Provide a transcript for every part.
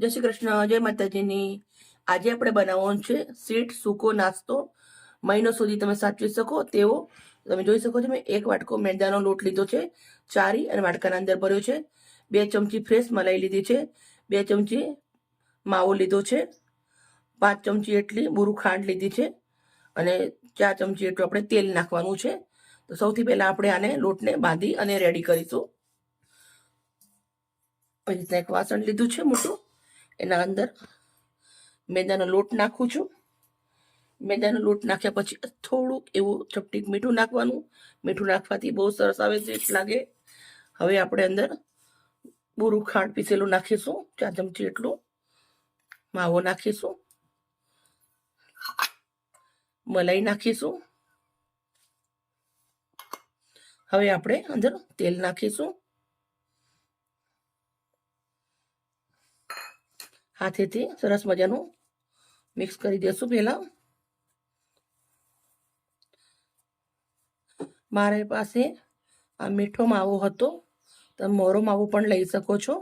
જય શ્રી કૃષ્ણ, જય માતાજીની. આજે આપણે બનાવવાનું છે સીટ સૂકો નાસ્તો. મહિનો સુધી તમે સાચવી શકો તેવો. તમે જોઈ શકો છો મેં એક વાટકો મેંદાનો લોટ લીધો છે, ચારી અને વાટકાના અંદર ભર્યો છે. બે ચમચી ફ્રેશ મલાઈ લીધી છે, બે ચમચી માવો લીધો છે, પાંચ ચમચી એટલી બુરું ખાંડ લીધી છે અને ચાર ચમચી એટલું આપણે તેલ નાખવાનું છે. તો સૌથી પહેલાં આપણે આને લોટને બાંધી અને રેડી કરીશું. પછી રીતના એક વાસણ લીધું છે મોટું. એના અંદર મેદાનો લોટ નાખું છું. મેદાનો લોટ નાખ્યા પછી થોડુંક એવું ચપટીક મીઠું નાખવાનું. મીઠું નાખવાથી બહુ સરસ આવે છે લાગે. હવે આપણે અંદર બુરું ખાંડ પીસેલું નાખીશું, ચાર ચમચી એટલું માવો નાખીશું. મલાઈ નાખીશું. હવે આપણે અંદર તેલ નાખીશું. હાથેથી સરસ મજાનું મિક્સ કરી દેશું પહેલા. મારી પાસે આ મીઠો માવો હતો. તમે મોરો માવો પણ લઈ શકો છો.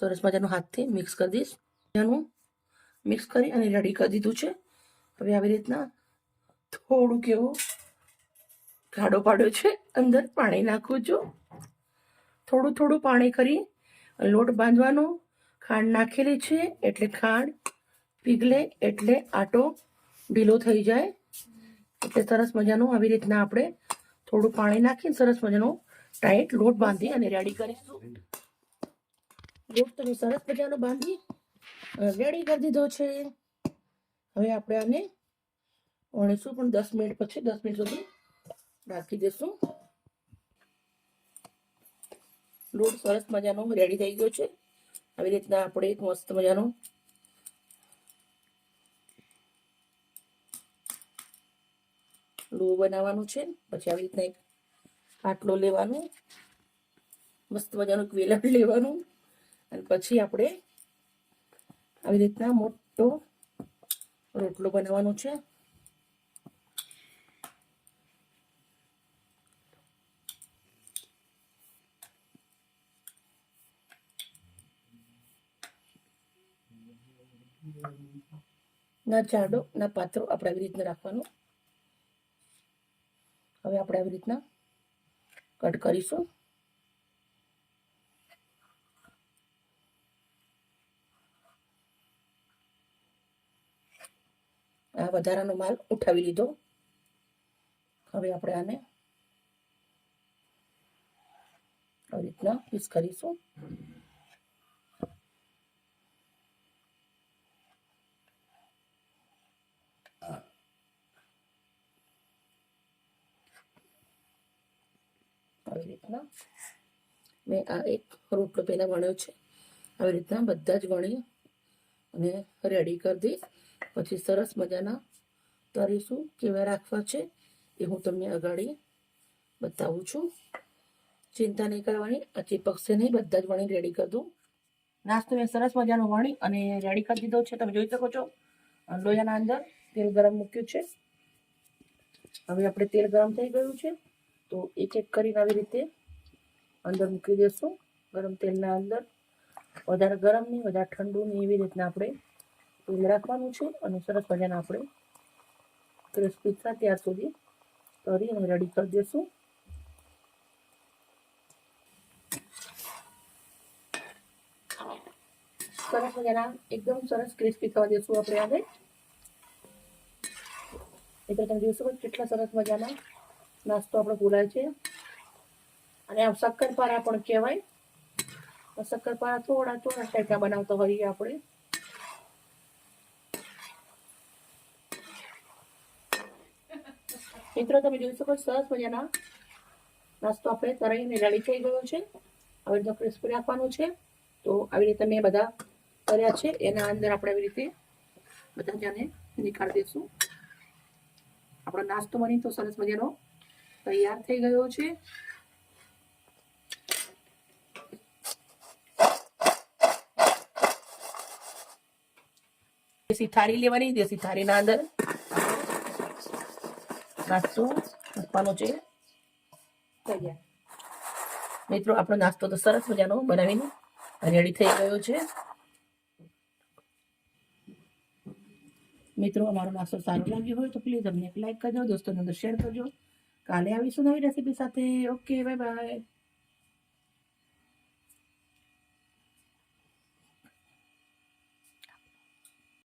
સરસ મજાનું હાથથી મિક્સ કરી દઈશ. એનું મિક્સ કરી અને રેડી કરી દીધું છે. હવે આવી રીતના થોડુંક એવું ગાડો પાડ્યો છે. અંદર પાણી નાખું છું. થોડું થોડું પાણી કરી લોટ બાંધવાનો, ખાંડ નાખેલી છે એટલે ખાંડ, પીગલે એટલે આટો ઢીલો થઈ જાય. એટલે સરસ મજાનું આવી રીતના આપણે થોડું પાણી નાખીને સરસ મજાનો ટાઈટ લોટ બાંધી અને રેડી કરીશું. લોટ તમે સરસ મજાનો બાંધી રેડી કરી દીધો છે. હવે આપણે આને વણીશું પણ દસ મિનિટ પછી, દસ મિનિટ સુધી રાખી દઈશું. લોટ સરસ મજાનો રેડી થઈ ગયો છે. આવી રીતના આપણે એક મસ્ત મજાનો લો બનાવવાનો છે. પછી આવી રીતના એક આટલો લેવાનો, મસ્ત મજાનું એક વેલણ લેવાનું. અને પછી આપણે આવી રીતના મોટો રોટલો બનાવવાનો છે. ના જાડો, ના પાત્રો આપણે આવી રીતના રાખવાનું. હવે આપણે આવી રીતના કટ કરીશું. આ વધારાનો માલ ઉઠાવી લીધો. હવે આપણે આને આવી રીતના પીસ કરીશું. આવી રીતના. મેં આ એક રોટલો પહેલાં વણ્યો છે. આવી રીતના બધા જ વણી અને રેડી કરી દઈશ પછી સરસ મજાના તરીશું કેવા રાખવા છે એ હું તમને અગાડી બતાવું છું. ચિંતા નહીં કરવાની આ ચીપકશે નહીં, બધા જ વણી રેડી કરી દઉં. નાસ્તો મેં સરસ મજાનો વણી અને રેડી કરી દીધો છે. તમે જોઈ શકો છો લોયાના અંદર તેલ ગરમ મૂક્યું છે. હવે આપણે તેલ ગરમ થઈ ગયું છે. તો એક એક કરીને આવી રીતે અંદર મૂકી દઈશું ગરમ તેલના અંદર. વધારે ગરમ નહીં, વધારે ઠંડુ નહીં, એવી રીતના આપણે તેલ રાખવાનું છે અને સરસ મજાના આપણે ક્રિસ્પી થાય ત્યાર સુધી કરી અને રેડી કરી દઈશું સરસ મજાના, એકદમ સરસ ક્રિસ્પી થવા દઈશું આપણે આગળ એટલે તમે જોશો કેટલા સરસ મજાના નાસ્તો આપણો બોલાય છે. અને આમ શક્કરપારા પણ કહેવાય. શક્કરપારા થોડા થોડા ટાઈપના બનાવતા હોઈએ આપણે. મિત્રો, તમે જોઈ શકો સરસ મજાના નાસ્તો આપણે તરાઈને રેડી થઈ ગયો છે. આવી રીતે ક્રિસ્પી રાખવાનું છે. તો આવી રીતે મેં બધા કર્યા છે. એના અંદર આપણે આવી રીતે બધા જાને નીકાળી દઈશું આપણો નાસ્તો બની તો સરસ મજાનો તૈયાર થઈ ગયો છે. દેશી થાળી લેવાની, દેશી થાળીના અંદર નાસ્તો મૂકવાનો છે. તૈયાર. મિત્રો, આપણો નાસ્તો તો સરસ મજાનો બનાવીને રેડી થઈ ગયો છે. મિત્રો, અમારો નાસ્તો સારો લાગ્યો હોય તો પ્લીઝ અમને એક લાઈક કરજો, દોસ્તોને અંદર શેર કરજો. Kalian habéis una vida, si pensaste, ok, bye bye.